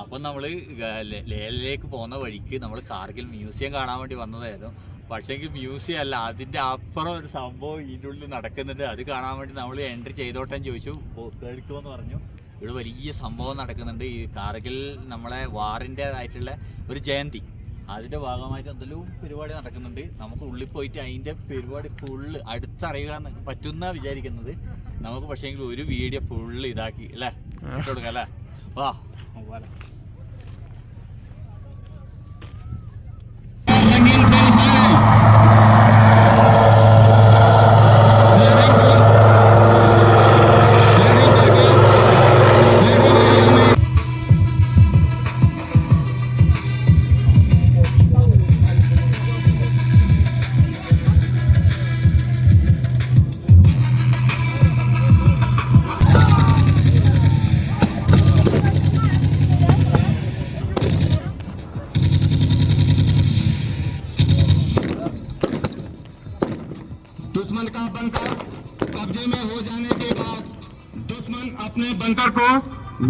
അപ്പം നമ്മൾ ലേലിലേക്ക് പോകുന്ന വഴിക്ക് നമ്മൾ കാർഗിൽ മ്യൂസിയം കാണാൻ വേണ്ടി വന്നതായിരുന്നു. പക്ഷേങ്കിൽ മ്യൂസിയം അല്ല അതിന്റെ അപ്പുറം ഒരു സംഭവം ഇതിന്റെ ഉള്ളിൽ നടക്കുന്നുണ്ട്. അത് കാണാൻ വേണ്ടി നമ്മൾ എൻട്രി ചെയ്തോട്ടെന്ന് ചോദിച്ചു. എടുക്കുമെന്ന് പറഞ്ഞു. ഇവിടെ വലിയ സംഭവം നടക്കുന്നുണ്ട്. ഈ കാർഗിൽ നമ്മളെ വാറിന്റെതായിട്ടുള്ള ഒരു ജയന്തി. അതിന്റെ ഭാഗമായിട്ട് എന്തെങ്കിലും പരിപാടി നടക്കുന്നുണ്ട്. നമുക്ക് ഉള്ളിൽ പോയിട്ട് അതിന്റെ പരിപാടി ഫുള്ള് അടുത്തറിയാൻ പറ്റുന്ന വിചാരിക്കുന്നത്. നമുക്ക് പക്ഷേങ്കിൽ ഒരു വീഡിയോ ഫുള്ള് ഇതാക്കി അല്ലേ? കൊടുക്കാം അല്ലേ? വാ പോലെ दुश्मन का बंकर। कब्जे में हो जाने के बाद दुश्मन अपने बंकर को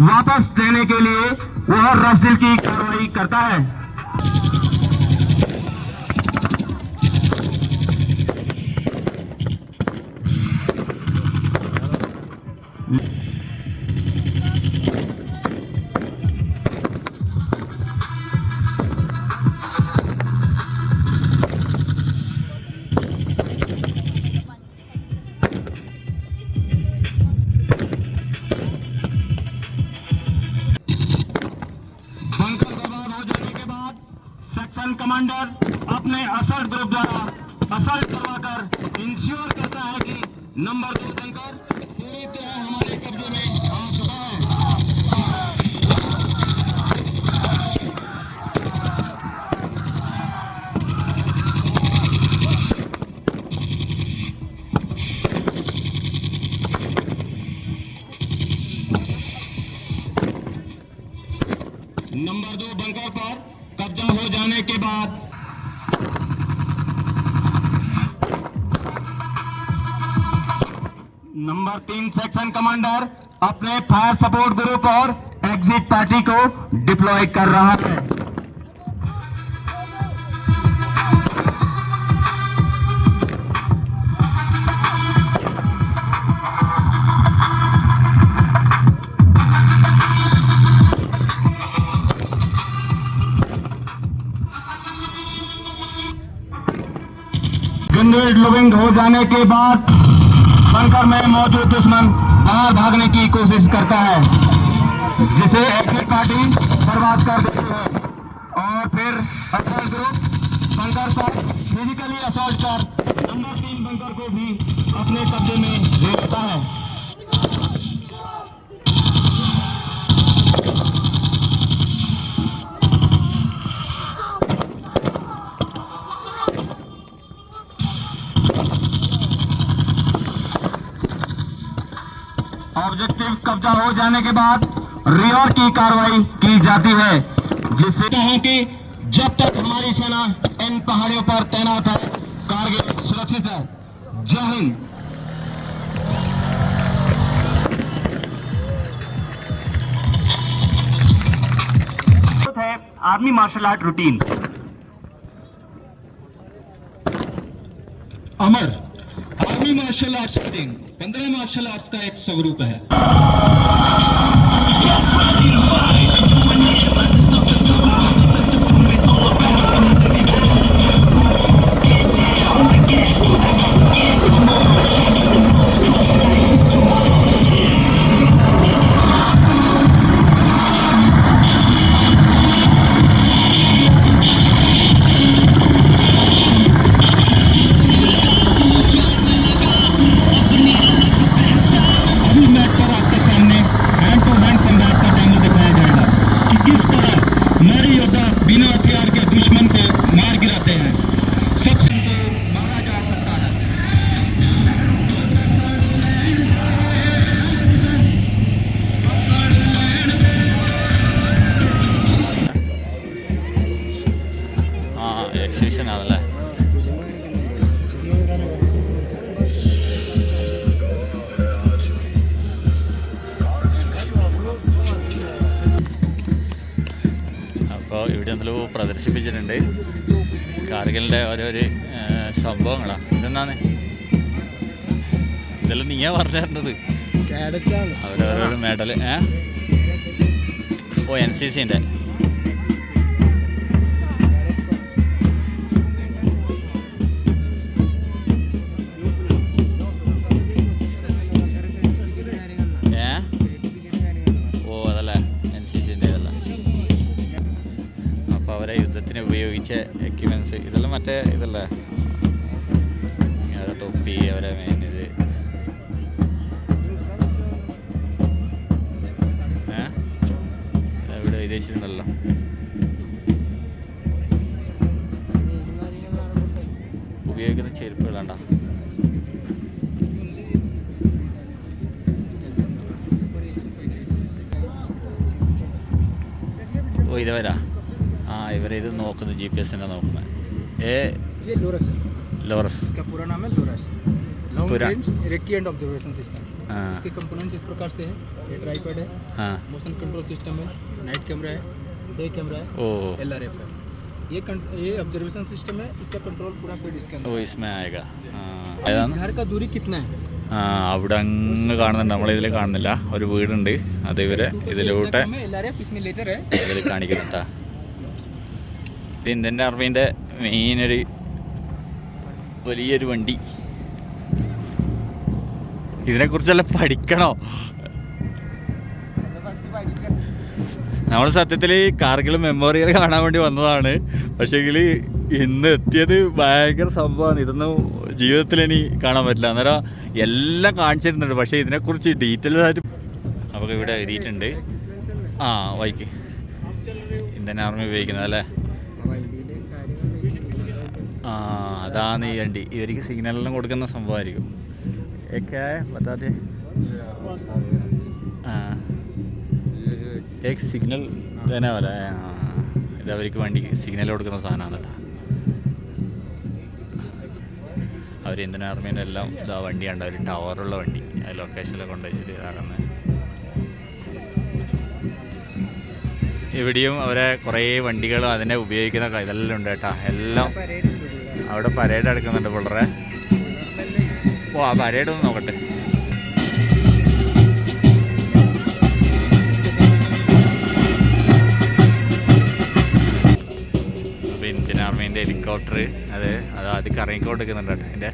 वापस देने के लिए वह रफदिल की कार्रवाई करता है। असल्ट ग्रुप द्वारा असल्ट करवाकर इंश्योर करता है कि नंबर दो बंकर पूरी तरह हमारे कब्जे में आ चुका है। नंबर दो बंकर पर कब्जा हो जाने के बाद नंबर तीन सेक्शन कमांडर अपने फायर सपोर्ट ग्रुप और एग्जिट पार्टी को डिप्लॉय कर रहा है। ग्रेनेड लोडिंग हो जाने के बाद बंकर में मौजूद दुश्मन बाहर भागने की कोशिश करता है। जिसे एक्शन पार्टी बर्बाद कर देती है। और फिर असल ग्रुप बंकर पर फिजिकली असॉल्ट कर नंबर तीन बंकर को भी अपने कब्जे में देखता कब्जा हो जाने के बाद रियोर की कार्रवाई की जाती है, जिससे कहें कि जब तक हमारी सेना इन पहाड़ियों पर तैनात है, कारगिल सुरक्षित है। जय हिंद। है, आर्मी मार्शल आर्ट रूटीन। अमर मार्शल आर्ट्स रूटीन पंद्रह मार्शल आर्ट्स का एक स्वरूप है। എക്സിബിഷൻ ആണല്ലേ എന്തെല്ലോ പ്രദർശിപ്പിച്ചിട്ടുണ്ട്. കാർഗിലിന്റെ ഓരോരു സംഭവങ്ങളാണ് ഇതെന്നാണ് ഇതെല്ലാം നീയാ പറഞ്ഞു തരുന്നത് അവരോരോ മെഡൽ ഏ? ഓ എൻ സി സിന്റെ ഉപയോഗിച്ച എക്യുപ്മെന്റ്സ് ഇതെല്ലാം മറ്റേ ഇതല്ലേ? അവരെ തൊപ്പി അവരെ മെയിൻ ഇത്. ഇവിടെ വിദേശിലുണ്ടല്ലോ ഉപയോഗിക്കുന്ന ചെരുപ്പുകൾ കണ്ട ഓ ഇതവരാ? ഇവരിത് നോക്കുന്നത് ജി പി എസിൻ്റെ നോക്കുന്നത് ഏ ये लोरस है ലോറസ് इसका पूरा नाम है लोरस लॉन्ग पूरा- range recce and observation system ആ इसके कंपोनेंट्स इस प्रकार से है ये ट्राईपैड है ആ मोशन कंट्रोल सिस्टम है नाइट कैमरा है डे कैमरा है ഓ एल है ये कं- ये ऑब्जर्वेशन सिस्टम है इसका कंट्रोल पूरा फीड इसके ഓ अंदर ഇസ്മേ ആയേഗ ആ इस ഏതാണ് घर का दूरी कितना है ആ അവിടെ അങ്ങ് കാണുന്നുണ്ട് നമ്മളിതിൽ കാണുന്നില്ല ഒരു വീടുണ്ട് അത് ഇവര് इसके ऊपर जो ഇതിലൂടെ इसका है, LRF इसमें लेजर है ഇതിൽ കാണിക്കുന്നുണ്ടാ ഇത് ഇന്ത്യൻ ആർമീന്റെ മെയിനൊരു വലിയൊരു വണ്ടി. ഇതിനെക്കുറിച്ചെല്ലാം പഠിക്കണോ? നമ്മൾ സത്യത്തിൽ കാർഗിൽ മെമ്മോറിയൽ കാണാൻ വേണ്ടി വന്നതാണ്. പക്ഷേങ്കിൽ ഇന്ന് എത്തിയത് ഭയങ്കര സംഭവമാണ്. ഇതൊന്നും ജീവിതത്തിൽ ഇനി കാണാൻ പറ്റില്ല. അന്നേരം എല്ലാം കാണിച്ചിരുന്നുണ്ട്. പക്ഷേ ഇതിനെക്കുറിച്ച് ഡീറ്റെയിൽ ആയിട്ട് അപ്പോൾ ഇവിടെ എഴുതിയിട്ടുണ്ട്. ആ വൈക്ക്. ഇന്ത്യൻ ആർമി ഉപയോഗിക്കുന്നത് അല്ലേ? അതാണ് ഈ വണ്ടി. ഇവർക്ക് സിഗ്നലെല്ലാം കൊടുക്കുന്ന സംഭവമായിരിക്കും. ഒക്കെ ബത്താതെ ആ. ഏക് സിഗ്നൽ തന്നെ പോലെ ഇത് അവർക്ക് വണ്ടി സിഗ്നൽ കൊടുക്കുന്ന സാധനമാണല്ലോ. അവർ ഇന്ത്യൻ ആർമീന്റെ എല്ലാം ഇതാ വണ്ടി ഉണ്ട് ഒരു ടവറുള്ള വണ്ടി. ആ ലൊക്കേഷനിൽ കൊണ്ടുവച്ചിട്ട് ഇതാക്കുന്നത് ഇവിടെയും അവരെ കുറേ വണ്ടികൾ അതിനെ ഉപയോഗിക്കുന്ന ഇതെല്ലാം ഉണ്ട് കേട്ടോ. എല്ലാം അവിടെ പരേഡ് എടുക്കുന്നുണ്ട് പിള്ളേരെ. ഓ ആ പരേഡ് ഒന്ന് നോക്കട്ടെ. അപ്പോൾ ഇന്ത്യൻ ആർമീന്റെ ഹെലികോപ്റ്റർ അത് അത് അത് കറങ്ങിക്കൊണ്ടിരിക്കുന്നുണ്ട് കേട്ടോ അതിന്റെ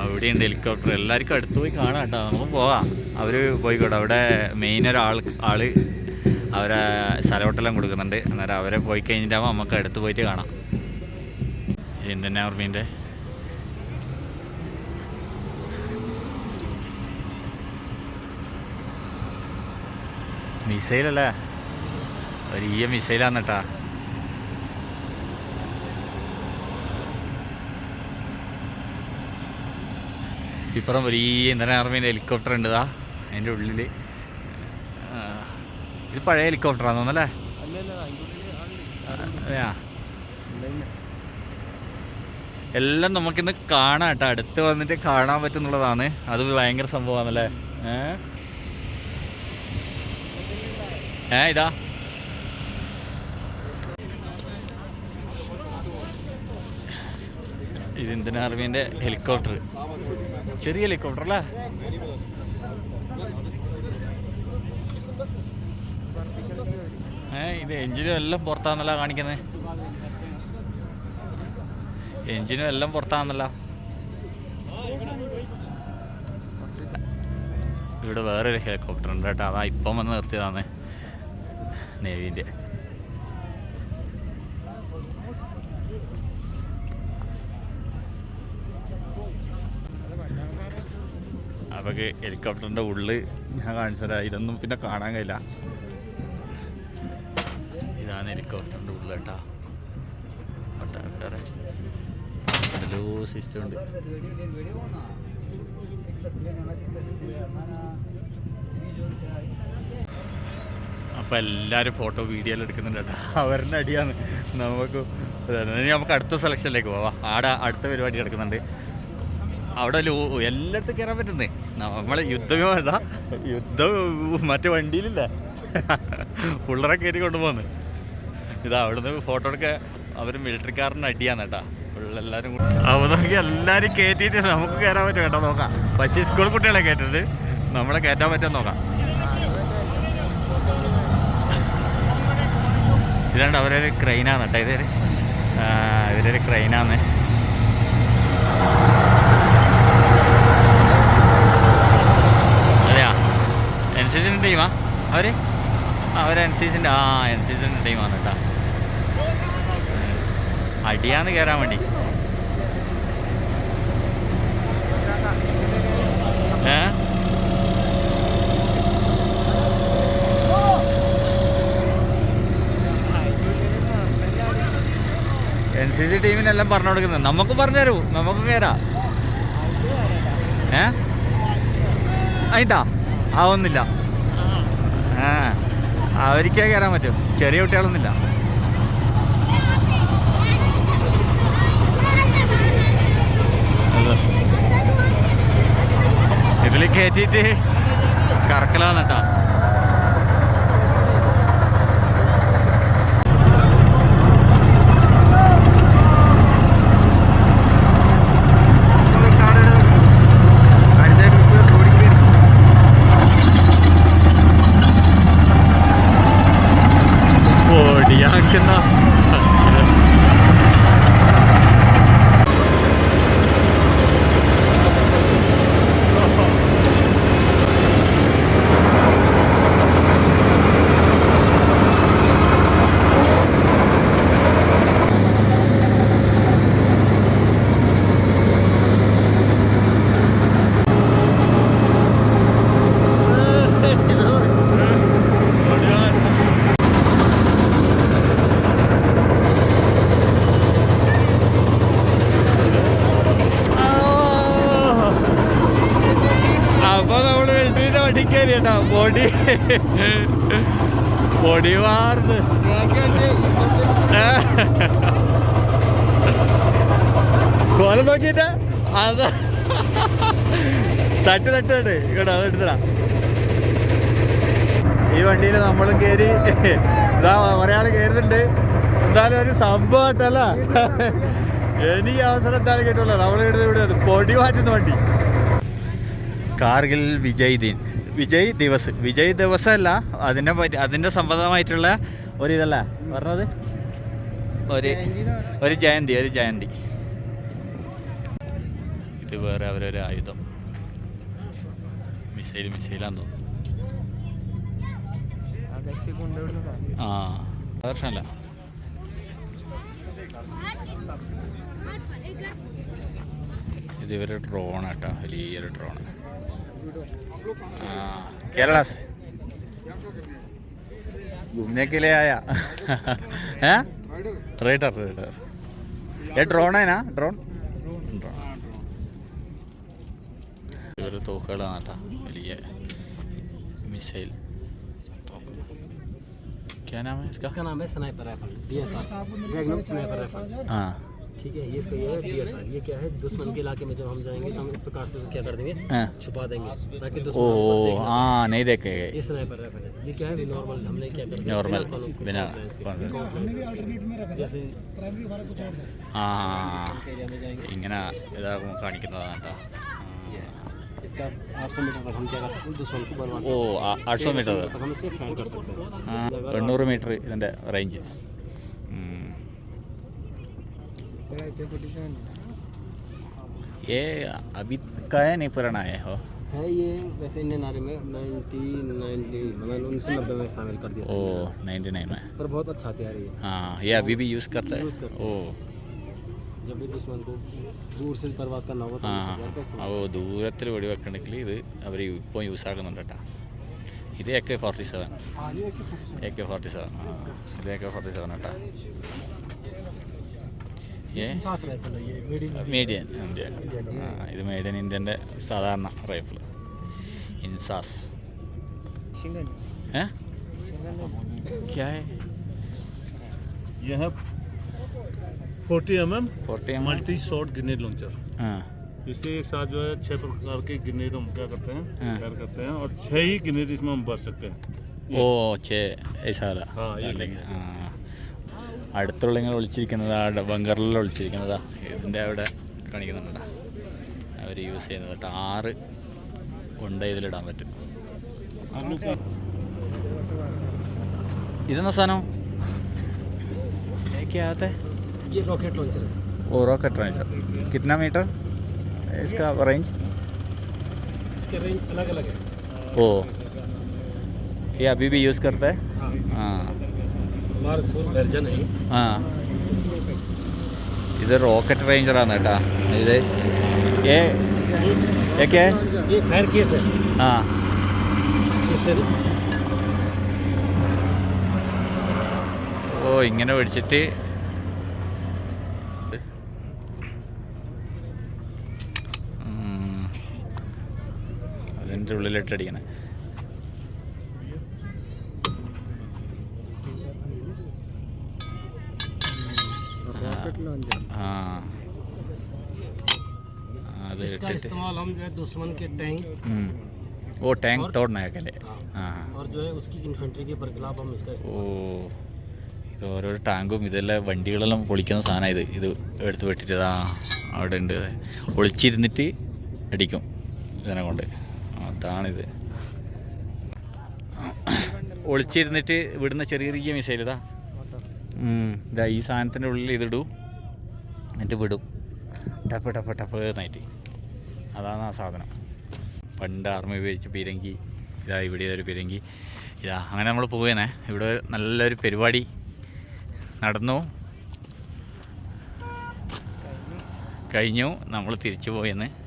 അവിടെയുണ്ട് ഹെലികോപ്റ്റർ എല്ലാവർക്കും അടുത്ത് പോയി കാണാം കേട്ടോ. നമുക്ക് പോവാം അവർ പോയിക്കോട്ടെ. അവിടെ മെയിൻ ഒരാൾ ആൾ അവരെ സ്ഥലവട്ടെല്ലാം കൊടുക്കുന്നുണ്ട്. അന്നേരം അവരെ പോയി കഴിഞ്ഞിട്ടാകുമ്പോൾ നമുക്ക് അടുത്ത് പോയിട്ട് കാണാം. ഇന്ത്യൻ ആർമീന്റെ മിസൈലല്ലേ? വലിയ മിസൈലാണ് കേട്ടാ ഇപ്പുറം വലിയ ഇന്ത്യൻ ആർമീന്റെ ഹെലികോപ്റ്റർ ഉണ്ട് അതിന്റെ ഉള്ളിൽ ഇത് പഴയ ഹെലികോപ്റ്ററാന്ന് തോന്നല്ലേ എല്ലാം നമുക്കിന്ന് കാണാം കേട്ടോ. അടുത്ത് വന്നിട്ട് കാണാൻ പറ്റുന്നുള്ളതാണ്. അത് ഭയങ്കര സംഭവമാണല്ലേ? ഏ? ഇതാ. ഇത് ഇന്ത്യൻ ആർമീന്റെ ഹെലികോപ്റ്റർ ചെറിയ ഹെലികോപ്റ്റർ അല്ലേ ഏ ഇത് എഞ്ചിനും എല്ലാം പുറത്താന്നല്ല കാണിക്കുന്നത് എഞ്ചിനും എല്ലാം പുറത്താന്നല്ല. ഇവിടെ വേറൊരു ഹെലികോപ്റ്റർ ഉണ്ട് കേട്ടോ. അതാ ഇപ്പം വന്ന് നിർത്തിയതാണ് നേവിന്റെ. അതൊക്കെ ഹെലികോപ്റ്ററിന്റെ ഉള്ളിൽ ഞാൻ കാണിച്ചതരാം. ഇതൊന്നും പിന്നെ കാണാൻ കഴിയില്ല. ഇതാണ് ഹെലികോപ്റ്ററിന്റെ ഉള്ളിൽ കേട്ടോ പട്ടാക്കാരെ എന്തെല്ലോ സിസ്റ്റം ഉണ്ട്. അപ്പോൾ എല്ലാവരും ഫോട്ടോ വീഡിയോ എടുക്കുന്നുണ്ട് കേട്ടോ. അവരുടെ അടിയാണ്. നമുക്ക് ഇനി നമുക്ക് അടുത്ത സെലക്ഷനിലേക്ക് പോവാം. ആടെ അടുത്ത പരിപാടി കിടക്കുന്നുണ്ട് അവിടെ ലോ എല്ലായിടത്തും കയറാൻ പറ്റുന്നേ. നമ്മളെ യുദ്ധവിമാനതാ യുദ്ധ മറ്റേ വണ്ടിയിലില്ല? പിള്ളേരെ കയറി കൊണ്ടുപോകുന്നു ഇതാ അവിടുന്ന് ഫോട്ടോ എടുക്കുക അവർ മിലിറ്ററിക്കാരന് അടിയാണ് കേട്ടാ. എല്ലാവരും അപ്പോൾ നോക്കി എല്ലാവരും കയറ്റിയിട്ട് നമുക്ക് കയറാൻ പറ്റും കേട്ടോ നോക്കാം. പക്ഷേ സ്കൂൾ കുട്ടികളെ കയറ്റരുത് നമ്മളെ കയറ്റാൻ പറ്റുമോ നോക്കാം. ഇതാണ്ട് അവരൊരു ക്രെയിനാണ് കേട്ടോ ഇതൊരു ഇവരൊരു ക്രെയിനാണ് അതെയാ? എൻ സി സിന്റെ ടീമാ അവർ അവർ എൻ സി സിന്റെ ആ എൻ സി സിന്റെ ടീമാണ് കേട്ടോ. അടിയാന്ന് കയറാൻ വേണ്ടി. ഏ? എൻ സി സി ടീമിനെല്ലാം പറഞ്ഞു കൊടുക്കുന്നത് നമുക്ക് പറഞ്ഞു തരൂ. നമുക്ക് കയറാം ഏ? അതിട്ടാ ആവുന്നില്ല ആ അവർക്കേ കയറാൻ പറ്റും. ചെറിയ കുട്ടികളൊന്നുമില്ല. ഇതിൽ കയറ്റിയിട്ട് കറക്കലാന്ന് കേട്ടാ പൊടിയാക്കുന്ന അപ്പൊ നമ്മൾ കയറി കേട്ടോ പൊടി. പൊടി വാർന്ന്. കോല നോക്കിട്ട് അത് തട്ട് തട്ട് തട്ട്. കേട്ടോ അത് എടുത്തടാ. ഈ വണ്ടിയിൽ നമ്മളും കയറി ഇതാ ഒരാൾ കയറുന്നുണ്ട് എന്തായാലും ഒരു സംഭവമായിട്ടല്ല. എനിക്ക് അവസരം എന്തായാലും കേട്ടുള്ള. നമ്മൾ കേട്ടത് ഇവിടെ പൊടി മാറ്റുന്ന വണ്ടി. കാർഗിൽ വിജയ് ദിൻ. വിജയ് ദിവസ്. വിജയ് ദിവസമല്ല അതിനെ പറ്റി അതിന്റെ സംബന്ധമായിട്ടുള്ള ഒരു ഇതല്ല. പറഞ്ഞത്? ഒരു ഒരു ജയന്തി ഒരു ജയന്തി. ഇത് വേറെ അവരൊരു ആയുധം. മിസൈൽ മിസൈലാന്ന് തോന്നുന്നു. ആ പ്രശ്നമല്ല ഇത് ഇവരുടെ ഡ്രോൺ കേട്ടോ വലിയൊരു ഡ്രോൺ केरला से घूमने के लिए आया हैं रेडर रेडर ये ड्रोन है ना ड्रोन ഇവർ തോക്കുകളാണ് കേട്ടോ വലിയ മിസൈൽ क्या नाम है इसका इसका नाम है sniper rifle DSR dragon sniper rifle हाँ ठीक है ये इसका ये है डीएसआर ये क्या है दुश्मन के इलाके में जब हम जाएंगे तो हम इस प्रकार से क्या कर देंगे हाँ। छुपा देंगे ताकि ओ दुश्मन हमको देख ना हाँ नहीं देखे पाए। ये स्नाइपर राइफल है ये क्या है नॉर्मल हमने क्या कर दिया Normal, बिना बिना confidence के, confidence। confidence के। जैसे ആ एरिया में जाएंगे ഇങ്ങനെ ഇതാകുമ്പോൾ കാണിക്കുന്നതാണ് കേട്ടോ इसका 800 मीटर तक हम क्या कर सकते हैं दुश्मन को बर्बाद ഓ कर सकते हैं। ആട്സോ മീറ്റർ तक हम इससे फायर कर सकते हैं ആ എണ്ണൂറ് മീറ്റർ ഇതിൻ്റെ റേഞ്ച് ये अभी का है नहीं पुराना है हो है ये वैसे इंडियन आर्मी में नाइनटी नाइनटी मैंने उन्नीस सौ नब्बे में शामिल कर दिया था ओ नाइन्टी नाइन में पर बहुत अच्छा हथियार है ये हाँ ये अभी भी यूज़ करता है Use करता ओ जब भी दुश्मन को दूर से बर्बाद करना होगा तो ആ इस हथियार का इस्तेमाल ഓ ദൂരത്തിൽ വെടിവെക്കണമെങ്കിൽ ഇത് അവർ ഇപ്പോൾ യൂസ് ആക്കുന്നുണ്ട് കേട്ടോ ഇത് A K forty seven A K forty seven ആ ഇത് എ കെ ഫോർട്ടി സെവൻ കേട്ടോ ഏ सांस राइफल है ये मेड इन മീഡിയൻ ഇന്ത്യ ആ ഇത് മെയ്ഡ് ഇൻ ഇന്ത്യൻ്റെ സാധാരണ റൈഫിൾ ഇൻസാസ് सिंगल है क्या है ये है 40 M M forty M multi shot grenade launcher हाँ इससे एक साथ जो है छह प्रकार के ग्रेनेड हम क्या करते हैं हाँ। तैयार करते हैं और छह ही ग्रेनेड इसमें हम भर सकते हैं ഓ ചേ സാധാ ആ, ഈ അല്ലെങ്കിൽ ആ അടുത്തുള്ള ഇങ്ങനെ ഒളിച്ചിരിക്കുന്നത് ആ ബങ്കറിൽ ഒളിച്ചിരിക്കുന്നതാ ഇതിൻ്റെ അവിടെ കാണിക്കുന്നുണ്ടാ അവർ യൂസ് ചെയ്യുന്നത് കേട്ടോ ആറ് ഉണ്ട് ഇതിലിടാൻ പറ്റും आलू का ഇതെന്നാ സാധനം क्या आता है ये रॉकेट लॉन्चर है वो रॉकेट लॉन्चर कितना मीटर है इसका रेंज इसके रेंज अलग अलग है ओ ये अभी भी यूज़ करता है हाँ ആ. ഇത് റോക്കറ്റ് റേഞ്ചറാണ് കേട്ടാ. ഇത് ഓ ഇങ്ങനെ പിടിച്ചിട്ട്. അതിന്റെ ഉള്ളിലിട്ടടിക്കണേ. അടിക്കണേ रॉकेट लॉन्चर ആ അത് इसका ഇട്ടിട്ട് इस्तेमाल हम जो है दुश्मन के टैंक ഉം. ഓ ടാങ്ക് और- തോടണേക്കല്ലേ हाँ, ആ और जो है उसकी इन्फेंट्री के बरखिलाफ हम इसका ഓ इस्तेमाल ഇത് ഓരോ ടാങ്കും ഇതെല്ലാം വണ്ടികളെല്ലാം പൊളിക്കുന്ന സാധനം ഇത് ഇത് എടുത്ത് വെട്ടിട്ട് ആ അവിടെ ഉണ്ട് ഒളിച്ചിരുന്നിട്ട് അടിക്കും ഇതിനെ കൊണ്ട് അതാണിത് ഒളിച്ചിരുന്നിട്ട് വിടുന്ന ചെറിയ ചെറിയ മിസൈൽ ഇതാ ഉം, ഇതാ ഈ സാധനത്തിൻ്റെ ഉള്ളിൽ ഇതിടൂ എന്നിട്ട് വിടും. ടപ്പ് ടപ്പ് ടപ്പ് എന്നായിട്ട്. അതാണ് ആ സാധനം. പണ്ട് ആർമി ഉപയോഗിച്ച് പീരങ്കി. ഇതാ ഇവിടെ ഒരു പീരങ്കി. ഇതാ അങ്ങനെ നമ്മൾ പോവേനെ. ഇവിടെ നല്ലൊരു പരിപാടി നടന്നു. കഴിഞ്ഞു. നമ്മൾ തിരിച്ചു പോയെന്ന്.